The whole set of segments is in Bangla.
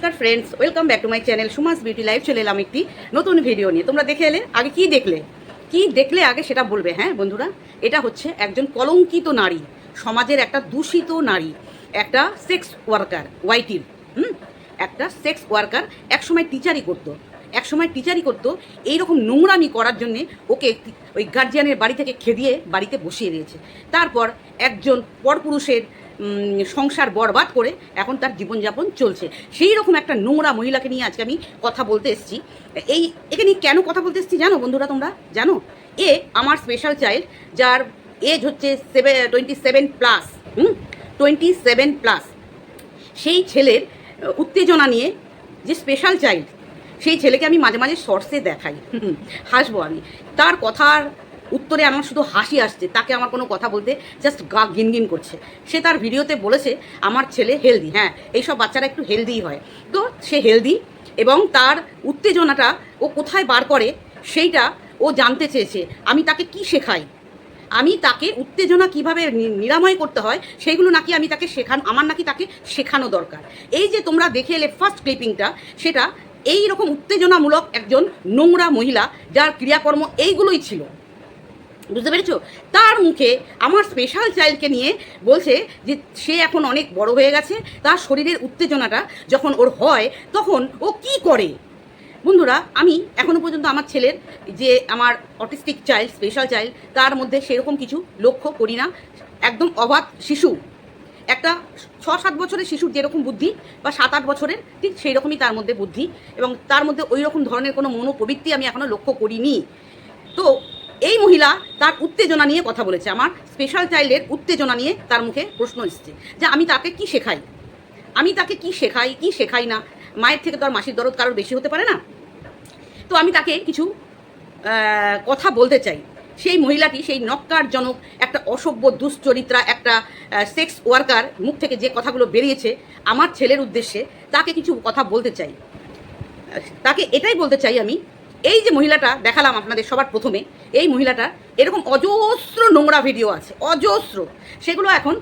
নমস্কার friends welcome back to my channel Suma's beauty life চলে এলাম একটি নতুন ভিডিও নিয়ে। তোমরা দেখে এলে, আগে কি দেখলে? কি দেখলে আগে সেটা বলবে হ্যাঁ বন্ধুরা? এটা হচ্ছে একজন কলঙ্কিত নারী, সমাজের একটা দূষিত নারী, একটা সেক্স ওয়ার্কার ওয়াইটির হুম? একটা সেক্স ওয়ার্কার একসময় টিচারই করতো। একসময় টিচারই করতো, এইরকম নোংরামি করার জন্যে ওকে ওই গার্জিয়ানের বাড়ি থেকে খেদিয়ে বাড়িতে বসিয়ে দিয়েছে। তারপর একজন পরপুরুষের সংসার বরবাদ করে এখন তার জীবনযাপন চলছে। সেই রকম একটা নোংরা মহিলাকে নিয়ে আজকে আমি কথা বলতে এসেছি। এই, একে নিয়ে কেন কথা বলতে এসেছি জানো বন্ধুরা তোমরা? জানো? এ আমার স্পেশাল চাইল্ড যার এজ হচ্ছে seven twenty seven plus hmm? Twenty seven plus সেই ছেলের উত্তেজনা নিয়ে যে স্পেশাল চাইল্ড সেই ছেলেকে আমি মাঝে মাঝে শর্টসে দেখাই। হাসবো আমি। তার কথার উত্তরে আমার শুধু হাসি আসছে, তাকে আমার কোনো কথা বলতে জাস্ট গা গিনগিন করছে। সে তার ভিডিওতে বলেছে, আমার ছেলে হেলদি হ্যাঁ এইসব বাচ্চারা একটু হেলদি হয়। তো সে হেলদি এবং তার উত্তেজনাটা ও কোথায় বার করে, সেইটা ও জানতে চেয়েছে। আমি তাকে কি শেখাই? আমি তাকে উত্তেজনা কীভাবে নিরাময় করতে হয়, সেইগুলো নাকি আমি তাকে শেখান, আমার নাকি তাকে শেখানো দরকার। এই যে তোমরা দেখে এলে ফার্স্ট ক্লিপিংটা সেটা এই রকম উত্তেজনামূলক একজন নোংরা মহিলা যার ক্রিয়াকর্ম এইগুলোই ছিল। বুঝতে পেরেছ? তার মুখে আমার স্পেশাল চাইল্ডকে নিয়ে বলছে যে সে এখন অনেক বড় হয়ে গেছে, তার শরীরের উত্তেজনাটা যখন ওর হয়, তখন ও কি করে? বন্ধুরা, আমি এখনও পর্যন্ত আমার ছেলের যে আমার অটিস্টিক চাইল্ড স্পেশাল চাইল্ড তার মধ্যে সেরকম কিছু লক্ষ্য করি না। একদম অবাধ শিশু। একটা ছ সাত বছরের শিশুর যেরকম বুদ্ধি বা সাত আট বছরের ঠিক সেই রকমই তার মধ্যে বুদ্ধি এবং তার মধ্যে ওই রকম ধরনের কোনো মনোপ্রবৃত্তি আমি এখনও লক্ষ্য করিনি। তো এই মহিলা তার উত্তেজনা নিয়ে কথা বলেছে। আমার স্পেশাল চাইল্ডের উত্তেজনা নিয়ে তার মুখে প্রশ্ন এসছে যে আমি তাকে কি শেখাই? আমি তাকে কি শেখাই কি শেখাই না? মায়ের থেকে তো আর মাসির দরদ কারোর বেশি হতে পারে না? তো আমি তাকে কিছু কথা বলতে চাই। সেই মহিলাটি, সেই নক্কারজনক, একটা অসভ্য, দুশ্চরিত্রা, একটা সেক্স ওয়ার্কার মুখ থেকে যে কথাগুলো বেরিয়েছে আমার ছেলের উদ্দেশ্যে তাকে কিছু কথা বলতে চাই। তাকে এটাই বলতে চাই আমি এই যে মহিলাটা দেখালাম আপনাদের সবার প্রথমে, এই মহিলাটা এরকম অজস্র নোংরা ভিডিও আছে, অজস্র। সেগুলো এখন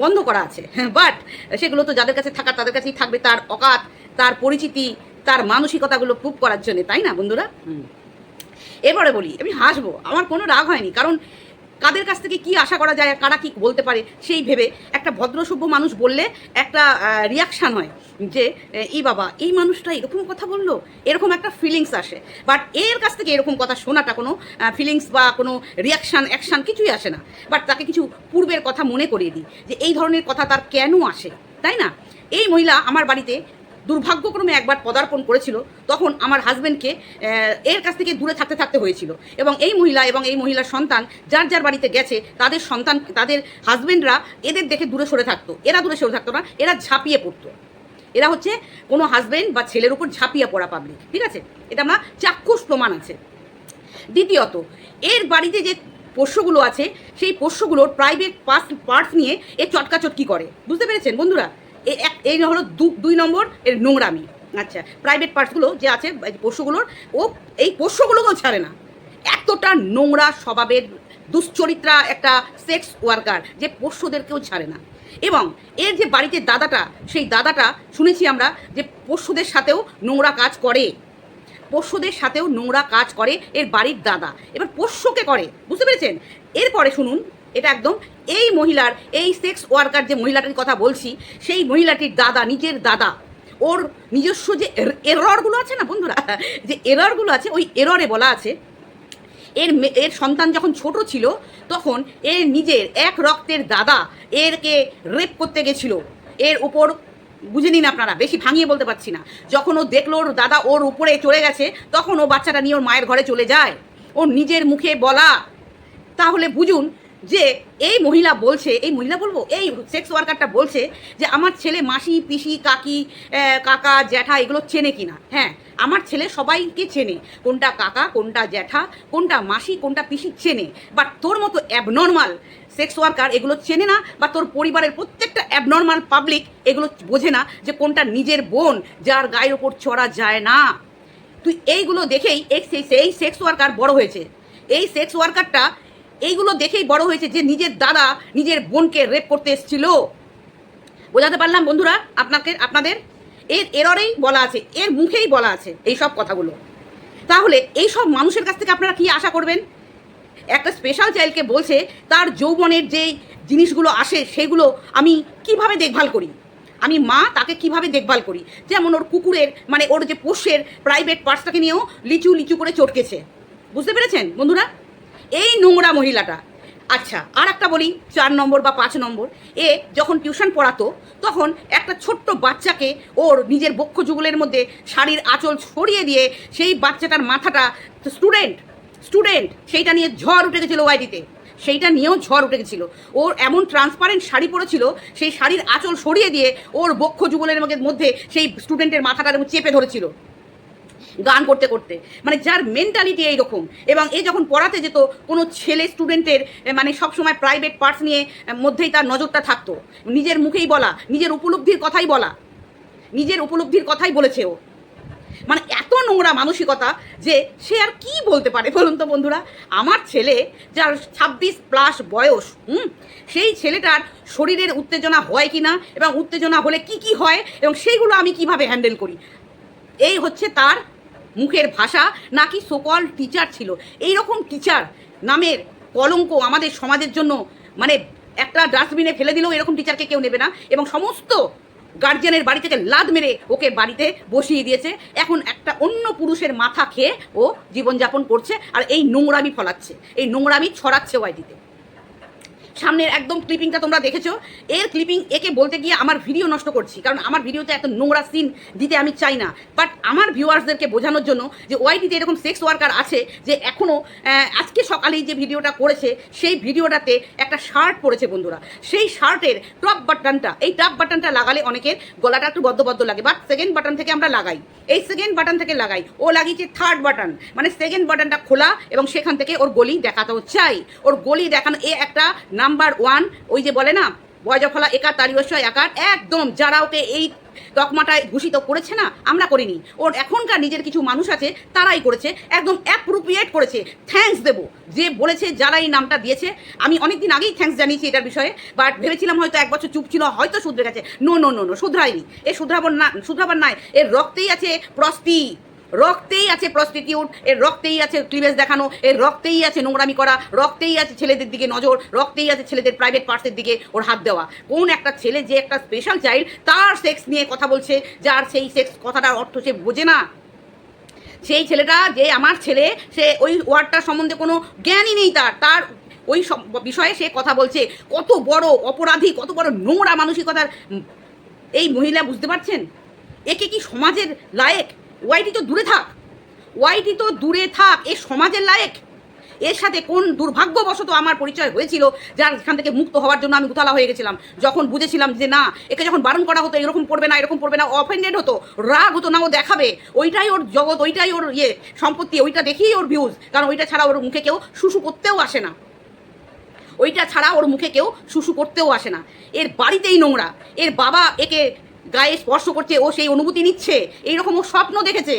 বন্ধ করা আছে। বাট সেগুলো তো যাদের কাছে থাকার, তাদের কাছেই থাকবে তার অকাত, তার পরিচিতি, তার মানসিকতাগুলো প্রুভ করার জন্য, তাই না বন্ধুরা। এবারে বলি, আমি হাসবো, আমার কোনো রাগ হয়নি, কারণ কাদের কাছ থেকে কি আশা করা যায় কারা কি বলতে পারে সেই ভেবে একটা ভদ্রসভ্য মানুষ বললে একটা রিয়াকশান হয় যে এই বাবা, এই মানুষটা এরকম কথা বলল? এরকম একটা ফিলিংস আসে। বাট এর কাছ থেকে এরকম কথা শোনাটা কোনো ফিলিংস বা কোনো রিয়াকশান অ্যাকশান কিছুই আসে না। বাট তাকে কিছু পূর্বের কথা মনে করিয়ে দিই যে, এই ধরনের কথা তার কেন আসে? তাই না? এই মহিলা আমার বাড়িতে দুর্ভাগ্যক্রমে একবার পদার্পণ করেছিল, তখন আমার হাজব্যান্ডকে এর কাছ থেকে দূরে থাকতে থাকতে হয়েছিল। এবং এই মহিলা এবং এই মহিলার সন্তান যার যার বাড়িতে গেছে, তাদের সন্তান, তাদের হাজব্যান্ডরা এদের দেখে দূরে সরে থাকতো। এরা দূরে সরে থাকতো না, এরা ঝাঁপিয়ে পড়তো। এরা হচ্ছে কোনো হাজব্যান্ড বা ছেলের উপর ঝাঁপিয়ে পড়া পাবলিক ঠিক আছে? এটা আমরা চাক্ষুষ প্রমাণ আছে। দ্বিতীয়ত, এর বাড়িতে যে পোষ্যগুলো আছে, সেই পোষ্যগুলোর প্রাইভেট পার্টস পার্টস নিয়ে এ চটকাচটকি করে। বুঝতে পেরেছেন বন্ধুরা? এই হলো দুই নম্বর এর নোংরামি। আচ্ছা প্রাইভেট পার্টসগুলো যে আছে, এই পোষ্যগুলোর, ও এই পোষ্যগুলোকেও ছাড়ে না। এতটা নোংরা স্বভাবের দুশ্চরিত্রা একটা সেক্স ওয়ার্কার যে পোষ্যদেরকেও ছাড়ে না। এবং এর যে বাড়িতে দাদাটা, সেই দাদাটা শুনেছি আমরা যে পোষ্যদের সাথেও নোংরা কাজ করে। পোষ্যদের সাথেও নোংরা কাজ করে এর বাড়ির দাদা। এবার পোষ্যকে করে, বুঝতে পেরেছেন? এরপরে শুনুন এটা একদম এই মহিলার, এই সেক্স ওয়ার্কার যে মহিলাটির কথা বলছি, সেই মহিলাটির দাদা, নিজের দাদা, ওর নিজস্ব যে এররগুলো আছে না বন্ধুরা, যে এররগুলো আছে, ওই এররে বলা আছে, এর এর সন্তান যখন ছোট ছিল, তখন এর নিজের এক রক্তের দাদা এরকে রেপ করতে গেছিল। এর উপর, বুঝে নিন আপনারা, বেশি ভাঙিয়ে বলতে পারছি না। যখন ও দেখল ওর দাদা ওর উপরে চলে গেছে, তখন ও বাচ্চাটা নিয়ে ওর মায়ের ঘরে চলে যায়। ওর নিজের মুখে বলা। তাহলে বুঝুন যে এই মহিলা বলছে, এই মহিলা বলব? এই সেক্স ওয়ার্কারটা বলছে যে আমার ছেলে মাসি, পিসি, কাকি কাকা, জ্যাঠা এগুলো চেনে কিনা? হ্যাঁ আমার ছেলে সবাইকে চেনে। কোনটা কাকা, কোনটা জ্যাঠা, কোনটা মাসি, কোনটা পিসি চেনে। বাট তোর মতো অ্যাবনর্মাল সেক্স ওয়ার্কার এগুলো চেনে না, বা তোর পরিবারের প্রত্যেকটা অ্যাবনর্মাল পাবলিক এগুলো বোঝে না যে কোনটা নিজের বোন যার গায়ের ওপর চড়া যায় না। তুই এইগুলো দেখেই এই সেই- সেক্স ওয়ার্কার বড় হয়েছে। এই সেক্স ওয়ার্কারটা এইগুলো দেখেই বড় হয়েছে যে নিজের দাদা নিজের বোনকে রেপ করতে এসেছিল। বোঝাতে পারলাম বন্ধুরা আপনাকে, আপনাদের? এর এররেই বলা আছে, এর মুখেই বলা আছে এই সব কথাগুলো। তাহলে এই সব মানুষের কাছ থেকে আপনারা কি আশা করবেন? একটা স্পেশাল চাইল্ডকে বলছে, তার যৌবনের যেই জিনিসগুলো আসে সেগুলো আমি কীভাবে দেখভাল করি? আমি মা তাকে কীভাবে দেখভাল করি? যেমন ওর কুকুরের মানে ওর যে পোষ্যের প্রাইভেট পার্টসটাকে নিয়েও লিচু লিচু করে চটকেছে। বুঝতে পেরেছেন বন্ধুরা? এই নোংরা মহিলাটা। আচ্ছা আর একটা বলি, চার নম্বর বা পাঁচ নম্বর। এ যখন টিউশন পড়াতো, তখন একটা ছোট্ট বাচ্চাকে ওর নিজের বক্ষ যুগলের মধ্যে শাড়ির আঁচল ছড়িয়ে দিয়ে সেই বাচ্চাটার মাথাটা স্টুডেন্ট স্টুডেন্ট সেইটা নিয়ে ঝড় উঠে গেছিল ওয়াইটিতে সেইটা নিয়েও ঝড় উঠে গেছিল ওর এমন ট্রান্সপারেন্ট শাড়ি পরেছিল, সেই শাড়ির আঁচল সরিয়ে দিয়ে ওর বক্ষ যুগলের মধ্যে সেই স্টুডেন্টের মাথাটা চেপে ধরেছিল। গান করতে করতে। মানে যার মেন্টালিটি এইরকম। এবং এ যখন পড়াতে যেত, কোনো ছেলে স্টুডেন্টের মানে সবসময় প্রাইভেট পার্টস নিয়ে, মধ্যেই তার নজরটা থাকতো। নিজের মুখেই বলা, নিজের উপলব্ধির কথাই বলা। নিজের উপলব্ধির কথাই বলেছে ও। মানে এত নোংরা মানসিকতা যে সে আর কি বলতে পারে বলুন তো বন্ধুরা? আমার ছেলে যার ছাব্বিশ প্লাস বয়স, হুম, সেই ছেলেটার শরীরের উত্তেজনা হয় কি না এবং উত্তেজনা হলে কি কি হয় এবং সেইগুলো আমি কীভাবে হ্যান্ডেল করি? এই হচ্ছে তার মুখের ভাষা নাকি সকল টিচার ছিল। এই রকম টিচার নামের কলঙ্ক আমাদের সমাজের জন্য মানে একটা ডাস্টবিনে ফেলে দিলেও এরকম টিচারকে কেউ নেবে না এবং সমস্ত গার্জিয়ানের বাড়ি থেকে লাদ মেরে ওকে বাড়িতে বসিয়ে দিয়েছে। এখন একটা অন্য পুরুষের মাথা খেয়ে ও জীবনযাপন করছে আর এই নোংরামি ফলাচ্ছে। এই নোংরামি ছড়াচ্ছে ওয়াইটিতে সামনের একদম ক্লিপিংটা তোমরা দেখেছ। এর ক্লিপিং একে বলতে গিয়ে আমার ভিডিও নষ্ট করছি, কারণ আমার ভিডিওতে এত নোংরা সিন দিতে আমি চাই না। বাট আমার ভিউয়ার্সদেরকে বোঝানোর জন্য যে ওয়াইটিতে এরকম সেক্স ওয়ার্কার আছে যে এখনও আজকে সকালেই যে ভিডিওটা করেছে, সেই ভিডিওটাতে একটা শার্ট পরেছে বন্ধুরা। সেই শার্টের টপ বাটনটা এই টপ বাটনটা লাগালে অনেকের গলাটা একটু বদ্ধ বদ্ধ লাগে। বাট সেকেন্ড বাটন থেকে আমরা লাগাই। এই সেকেন্ড বাটন থেকে লাগাই। ও লাগিয়েছে থার্ড বাটন মানে সেকেন্ড বাটনটা খোলা এবং সেখান থেকে ওর গলি দেখাতেও চাই। ওর গলি দেখানো, এ একটা নাম্বার ওয়ান, ওই যে বলে না বয়জফলা একার তারিবস্য একার, একদম যারা ওকে এই তকমাটায় ভূষিত করেছে না, আমরা করিনি। ওর এখনকার নিজের কিছু মানুষ আছে, তারাই করেছে, একদম অ্যাপ্রোপ্রিয়েট করেছে। থ্যাঙ্কস দেব। যে বলেছে যারা এই নামটা দিয়েছে, আমি অনেক দিন আগেই থ্যাঙ্কস জানিয়েছি এটার বিষয়ে বাট ভেবেছিলাম হয়তো এক বছর চুপ ছিল, হয়তো শুধরে গেছে। নো নো নো নো শুধরায়নি। এ শুধরাবার না, শুধরাবার নাই এর রক্তেই আছে প্রস্তি। রক্তেই আছে প্রস্টিটিউট এর রক্তেই আছে ক্লিভেজ দেখানো, এর রক্তেই আছে নোংরামি করা, রক্তেই আছে ছেলেদের দিকে নজর, রক্তেই আছে ছেলেদের প্রাইভেট পার্টসের দিকে ওর হাত দেওয়া। কোন একটা ছেলে যে একটা স্পেশাল চাইল্ড তার সেক্স নিয়ে কথা বলছে, যার সেই সেক্স কথাটার অর্থ সে বোঝে না। সেই ছেলেটা যে আমার ছেলে, সে ওই ওয়ার্ডটার সম্বন্ধে কোনো জ্ঞানই নেই তার। তার ওই বিষয়ে সে কথা বলছে। কত বড় অপরাধী, কত বড় নোংরা মানসিকতার এই মহিলা বুঝতে পারছেন? একে কি সমাজের লায়েক? ওয়াইটি তো দূরে থাক। ওয়াইটি তো দূরে থাক, এ সমাজের লায়েক। এর সাথে কোন দুর্ভাগ্যবশত আমার পরিচয় হয়েছিল, যার এখান থেকে মুক্ত হওয়ার জন্য আমি উতলা হয়ে গেছিলাম। যখন বুঝেছিলাম যে না, একে যখন বারণ করা হতো, এরকম করবে না, এরকম করবে না অফেন্ডেড হতো, রাগ হতো না, ও দেখাবে। ওইটাই ওর জগৎ, ওইটাই ওর ইয়ে সম্পত্তি, ওইটা দেখেই ওর ভিউজ কারণ ওইটা ছাড়া ওর মুখে কেউ শুশু করতেও আসে না। ওইটা ছাড়া ওর মুখে কেউ শুশু করতেও আসে না। এর বাড়িতেই নোংরা। এর বাবা একে গায়ে স্পর্শ করছে ও সেই অনুভূতি নিচ্ছে। এইরকম ও স্বপ্ন দেখেছে।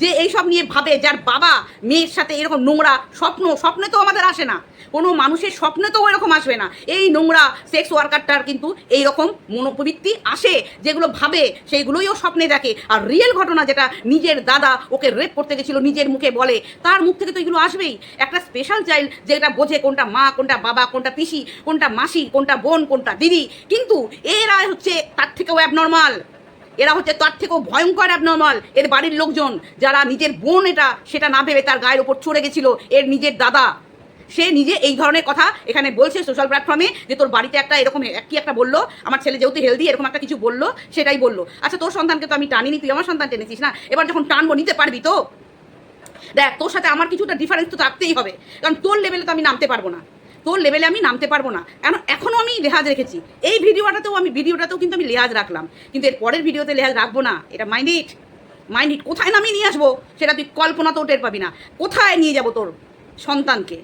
যে এইসব নিয়ে ভাবে, যার বাবা মেয়ের সাথে এরকম নোংরা স্বপ্ন, স্বপ্নে তো আমাদের আসে না। কোনো মানুষের স্বপ্নে তো এরকম আসবে না। এই নোংরা সেক্স ওয়ার্কারটার কিন্তু এই রকম মনোপ্রবৃত্তি আসে, যেগুলো ভাবে, সেইগুলোই ও স্বপ্নে দেখে। আর রিয়েল ঘটনা যেটা নিজের দাদা ওকে রেপ করতে গেছিল, নিজের মুখে বলে, তার মুখ থেকে তো এগুলো আসবেই। একটা স্পেশাল চাইল্ড যেটা বোঝে কোনটা মা, কোনটা বাবা, কোনটা পিসি, কোনটা মাসি, কোনটা বোন, কোনটা দিদি। কিন্তু এরা হচ্ছে তার থেকেও অ্যাবনর্মাল এরা হচ্ছে তার থেকেও ভয়ঙ্কর অ্যাবনর্মাল এর বাড়ির লোকজন, যারা নিজের বোন এটা, সেটা না ভেবে তার গায়ের ওপর চড়ে গেছিল, এর নিজের দাদা। সে নিজে এই ধরনের কথা এখানে বলছে সোশ্যাল প্ল্যাটফর্মে যে তোর বাড়িতে একটা এরকম এক- কি একটা বলল, আমার ছেলে যেহেতু হেলদি এরকম একটা কিছু বলল, সেটাই বলল। আচ্ছা তোর সন্তানকে তো আমি টানিনি, তুই আমার সন্তান টেনেছিস না? এবার যখন টানবো, নিতে পারবি তো? দেখ, তোর সাথে আমার কিছুটা ডিফারেন্স তো থাকতেই হবে। কারণ তোর লেভেলে তো আমি নামতে পারব না। তোর লেভেলে আমি নামতে পারব না। কেন? এখনও আমি লেহাজ রেখেছি। এই ভিডিওটাতেও আমি ভিডিওটাতেও কিন্তু আমি লেহাজ রাখলাম। কিন্তু এর পরের ভিডিওতে লেহাজ রাখব না। এটা মাইন্ড ইট মাইন্ড ইট কোথায় নামিয়ে নিয়ে আসব? সেটা তুই কল্পনাতেও টের পাবি না। কোথায় নিয়ে যাব তোর সন্তানকে?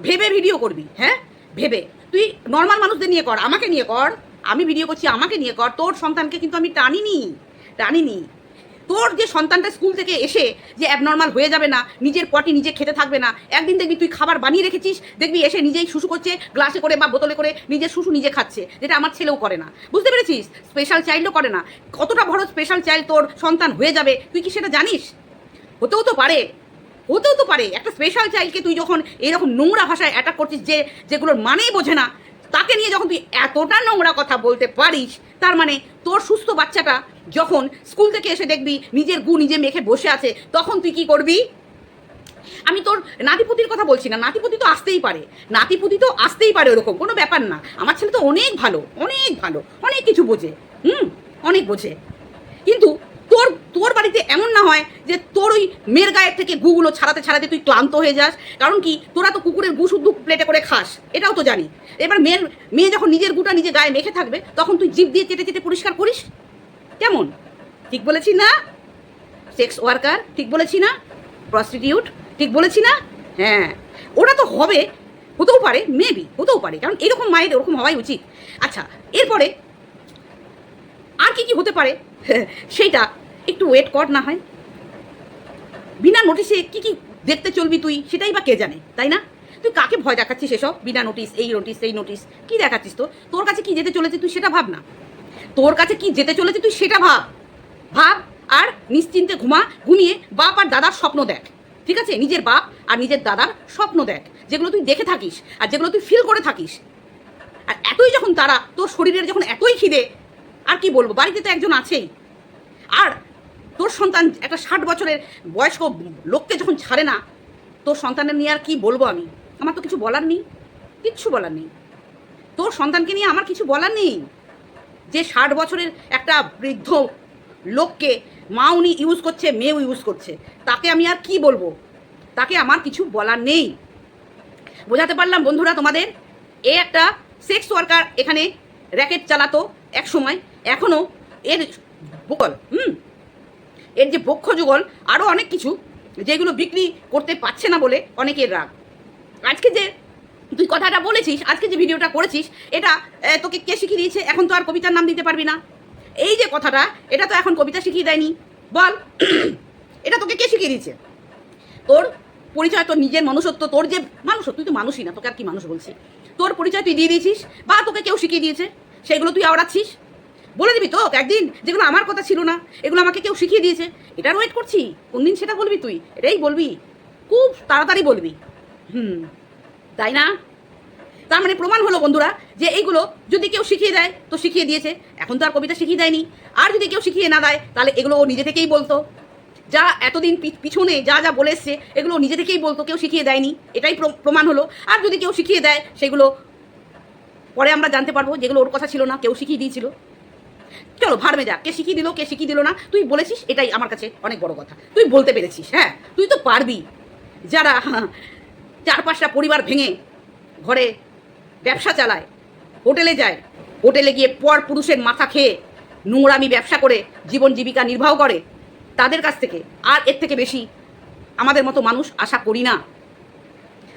ভেবে ভিডিও করবি হ্যাঁ? ভেবে। তুই নর্মাল মানুষদের নিয়ে কর, আমাকে নিয়ে কর। আমি ভিডিও করছি, আমাকে নিয়ে কর। তোর সন্তানকে কিন্তু আমি টানিনি। টানিনি। তোর যে সন্তানটা স্কুল থেকে এসে যে অ্যাবনর্মাল হয়ে যাবে না, নিজের পটি নিজে খেতে থাকবে না, একদিন দেখবি তুই খাবার বানিয়ে রেখেছিস, দেখবি এসে নিজেই শুশু করছে গ্লাসে করে বা বোতলে করে নিজের শুশু নিজে খাচ্ছে, যেটা আমার ছেলেও করে না। বুঝতে পেরেছিস? স্পেশাল চাইল্ডও করে না। কতটা বড় স্পেশাল চাইল্ড তোর সন্তান হয়ে যাবে, তুই কি সেটা জানিস? হতেও তো পারে, হতেও তো পারে। একটা স্পেশাল চাইল্ডকে তুই যখন এরকম নোংরা ভাষায় অ্যাটাক করছিস যে, যেগুলোর মানেই বোঝে না, তাকে নিয়ে যখন তুই এতটা নোংরা কথা বলতে পারিস, তার মানে তোর সুস্থ বাচ্চাটা যখন স্কুল থেকে এসে দেখবি নিজের গু নিজে মেখে বসে আছে, তখন তুই কি করবি? আমি তোর নাতিপুতির কথা বলছি না, নাতিপুতি তো আসতেই পারে। নাতিপুতি তো আসতেই পারে ওরকম, কোনো ব্যাপার না। আমার ছেলে তো অনেক ভালো অনেক ভালো, অনেক কিছু বোঝে, হুম? অনেক বোঝে। কিন্তু তোর তোর বাড়িতে এমন না হয় যে তোর ওই মেয়ের গায়ের থেকে গুগুলো ছাড়াতে ছাড়াতে তুই ক্লান্ত হয়ে যাস। কারণ কি, তোরা তো কুকুরের গু শুদ্ধ প্লেটে করে খাস, এটাও তো জানি। এবার মেয়ের, মেয়ে যখন নিজের গুটা নিজে গায়ে মেখে থাকবে, তখন তুই জিভ দিয়ে চেটে চেটে পরিষ্কার করিস? কেমন? ঠিক বলেছি না? সেক্স ওয়ার্কার ঠিক বলেছি না? প্রস্টিটিউট ঠিক বলেছি না? হ্যাঁ। ওরা তো হবে, হতেও পারে মেবি হতেও পারে, কারণ এরকম মায়ের ওরকম হওয়াই উচিত। আচ্ছা এরপরে আর কি কি হতে পারে? সেইটা একটু ওয়েট কর না হয়। বিনা নোটিশে কি কি দেখতে চলবি তুই, সেটাই বা কে জানে, তাই না? তুই কাকে ভয় দেখাচ্ছিস এসব? বিনা নোটিশ এই নোটিশ এই নোটিশ কি দেখাচ্ছিস তো তোর কাছে কি যেতে চলেছে তুই সেটা ভাব না। তোর কাছে কি যেতে চলেছে তুই সেটা ভাব। ভাব আর নিশ্চিন্তে ঘুমা, ঘুমিয়ে বাপ আর দাদার স্বপ্ন দেখ। ঠিক আছে? নিজের বাপ আর নিজের দাদার স্বপ্ন দেখ। যেগুলো তুই দেখে থাকিস আর যেগুলো তুই ফিল করে থাকিস। আর এতই যখন তারা, তোর শরীরের যখন এতই খিদে, আর কি বলব? বাড়িতে তো একজন আছেই। আর তোর সন্তান একটা ষাট বছরের বয়স্ক লোককে যখন ছাড়ে না, তোর সন্তানের নিয়ে আর কি বলব আমি? আমার তো কিছু বলার নেই। কিচ্ছু বলার নেই। তোর সন্তানকে নিয়ে আমার কিছু বলার নেই। যে ষাট বছরের একটা বৃদ্ধ লোককে মা উনি ইউজ করছে, মেয়েও ইউজ করছে, তাকে আমি আর কি বলব? তাকে আমার কিছু বলার নেই। বোঝাতে পারলাম বন্ধুরা তোমাদের? এ একটা সেক্স ওয়ার্কার এখানে র্যাকেট চালাতো এক সময় এখনও এর বকল, হুম? এর যে বক্ষ যুগল আরও অনেক কিছু যেগুলো বিক্রি করতে পারছে না বলে অনেকের রাগ। আজকে যে তুই কথাটা বলেছিস, আজকে যে ভিডিওটা করেছিস, এটা তোকে কে শিখিয়ে দিয়েছে? এখন তো আর কবিতার নাম দিতে পারবি না। এই যে কথাটা, এটা তো এখন কবিতা শিখিয়ে দেয়নি। বল, এটা তোকে কে শিখিয়ে দিয়েছে? তোর পরিচয় তোর নিজের মানুষত্ব তোর যে মানুষ, তুই তো মানুষই না, তোকে আর কি মানুষ বলছি? তোর পরিচয় তুই দিয়ে দিয়েছিস, বা তোকে কেউ শিখিয়ে দিয়েছে? সেগুলো তুই আওড়াচ্ছিস? বলে দিবি তো একদিন, যেগুলো আমার কথা ছিল না, এগুলো আমাকে কেউ শিখিয়ে দিয়েছে? এটার ওয়েট করছি কোন দিন সেটা বলবি তুই? এটাই বলবি। খুব তাড়াতাড়ি বলবি। হুম। তাই না? তার মানে প্রমাণ হলো বন্ধুরা যে এইগুলো যদি কেউ শিখিয়ে দেয়, তো শিখিয়ে দিয়েছে। এখন তো আর কবিতা শিখিয়ে দেয়নি। আর যদি কেউ শিখিয়ে না দেয়, তাহলে এগুলো ও নিজে থেকেই বলতো। যা এতদিন পিছনে যা যা বলে এসছে, এগুলো নিজে থেকেই বলতো, কেউ শিখিয়ে দেয়নি। এটাই প্র- প্রমাণ হলো। আর যদি কেউ শিখিয়ে দেয়, সেগুলো পরে আমরা জানতে পারব যেগুলো ওর কথা ছিল না, কেউ শিখিয়ে দিয়েছিল। চলো ভাড়মে যা কে শিখিয়ে দিল, কে শিখিয়ে দিল না, তুই বলেছিস, এটাই আমার কাছে অনেক বড় কথা। তুই বলতে পেরেছিস হ্যাঁ? তুই তো পারবি। যারা চার পাঁচটা পরিবার ভেঙে ঘরে ব্যবসা চালায়, হোটেলে যায়। হোটেলে গিয়ে পর পুরুষের মাথা খেয়ে নোংরামি ব্যবসা করে, জীবন জীবিকা নির্বাহ করে তাদের কাছ থেকে। আর এর থেকে বেশি আমাদের মতো মানুষ আশা করি না।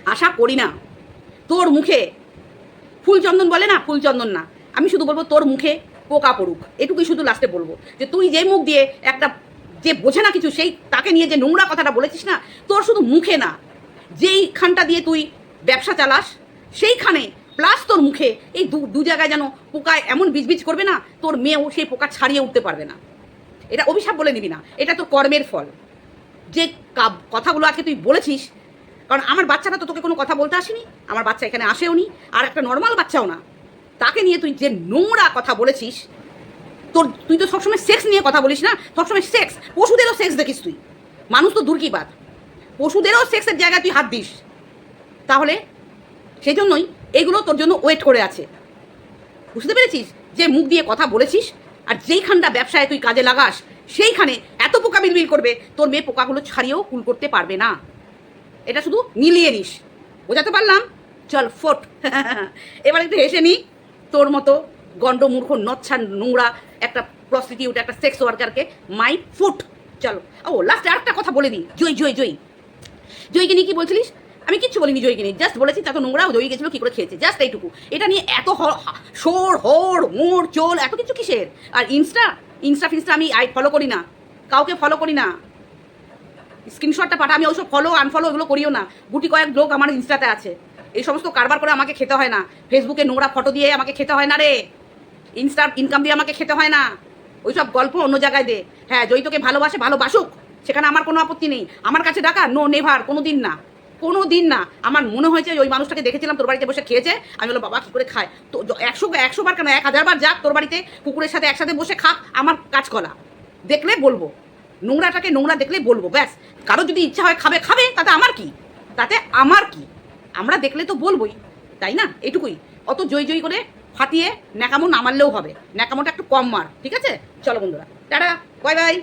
আশা করি না। তোর মুখে ফুলচন্দন বলে না? ফুলচন্দন না। আমি শুধু বলব তোর মুখে পোকা পড়ুক। এটুকুই শুধু লাস্টে বলব যে তুই যে মুখ দিয়ে একটা যে বোঝে না কিছু, সেই তাকে নিয়ে যে নোংরা কথাটা বলেছিস না, তোর শুধু মুখে না। যেইখানটা দিয়ে তুই ব্যবসা চালাস, সেইখানে প্লাস তোর মুখে এই দু দু জায়গায় যেন পোকায় এমন বিজবিজ করবে না, তোর মেয়েও সেই পোকা ছাড়িয়ে উঠতে পারবে না। এটা অভিশাপ বলে নিবি না, এটা তোর কর্মের ফল। যে কথাগুলো আজকে তুই বলেছিস, কারণ আমার বাচ্চাটা তো তোকে কোনো কথা বলতে আসেনি, আমার বাচ্চা এখানে আসেও নি, আর একটা নর্মাল বাচ্চাও না। তাকে নিয়ে তুই যে নোংরা কথা বলেছিস, তোর, তুই তো সবসময় সেক্স নিয়ে কথা বলিস না, সবসময় সেক্স পশুদেরও সেক্স দেখিস তুই। মানুষ তো দূর কি বাদ পশুদেরও সেক্সের জায়গায় তুই হাত দিস। তাহলে সেই জন্যই এগুলো তোর জন্য ওয়েট করে আছে। বুঝতে পেরেছিস? যে মুখ দিয়ে কথা বলেছিস আর যেইখানটা ব্যবসায় তুই কাজে লাগাস, সেইখানে এত পোকা বিলবিল করবে, তোর মেয়ে পোকাগুলো ছাড়িয়েও কুল করতে পারবে না। এটা শুধু মিলিয়ে নিস। বোঝাতে পারলাম? চল ফোট। এবার একটু হেসে নি। তোর মতো গন্ড মূর্খ নচ্ছা নোংরা একটা প্রস্টিটিউট একটা সেক্স ওয়ার্কারকে মাই ফুট। চলো। ও লাস্টে আরেকটা কথা বলে দিই জয় জয় জয়। জয়কে নিয়ে কি বলছিলিস? আমি কিচ্ছু বলিনি জয়কে নিয়ে। জাস্ট বলেছি তত নোংরা জয়ী গেছিল, কি করে খেয়েছে? জাস্ট এইটুকু। এটা নিয়ে এত সোর হোড় মোড় চোল, এত কিছু কিসের? আর ইনস্টা ইনস্টা ফিনস্টা আমি আই ফলো করি না। কাউকে ফলো করি না। স্ক্রিনশটটা পাঠা, আমি ওইসব ফলো আনফলো ওগুলো করিও না। গুটি কয়েক লোক আমার ইনস্টাতে আছে। এই সমস্ত কারবার করে আমাকে খেতে হয় না। ফেসবুকে নোংরা ফটো দিয়ে আমাকে খেতে হয় না রে। ইনস্টার ইনকাম দিয়ে আমাকে খেতে হয় না। ওইসব গল্প অন্য জায়গায় দে। হ্যাঁ জয়ী তোকে ভালোবাসে, ভালোবাসুক। সেখানে আমার কোনো আপত্তি নেই। আমার কাছে ডাকা? নো নেভার কোনো দিন না। কোনো দিন না। আমার মনে হয়েছে ওই মানুষটাকে দেখেছিলাম, তোর বাড়িতে বসে খেয়েছে। আমি বলো বাবা, কী করে খায়? তো একশো একশো বার কেন? এক হাজার বার যাক তোর বাড়িতে, কুকুরের সাথে একসাথে বসে খাক, আমার কাজ কলা দেখলে বলব। নোংরাটাকে নোংরা দেখলে বলব, ব্যাস। কারও যদি ইচ্ছা হয় খাবে খাবে, তাতে আমার কি? তাতে আমার কি? আমরা দেখলে তো বলবোই, তাই না? এটুকুই। অত জয় জয় করে ফাটিয়ে ন্যাকামো না মারলেও হবে। ন্যাকামোটা একটু কম মার, ঠিক আছে? চলো বন্ধুরা। টাটা। Bye bye.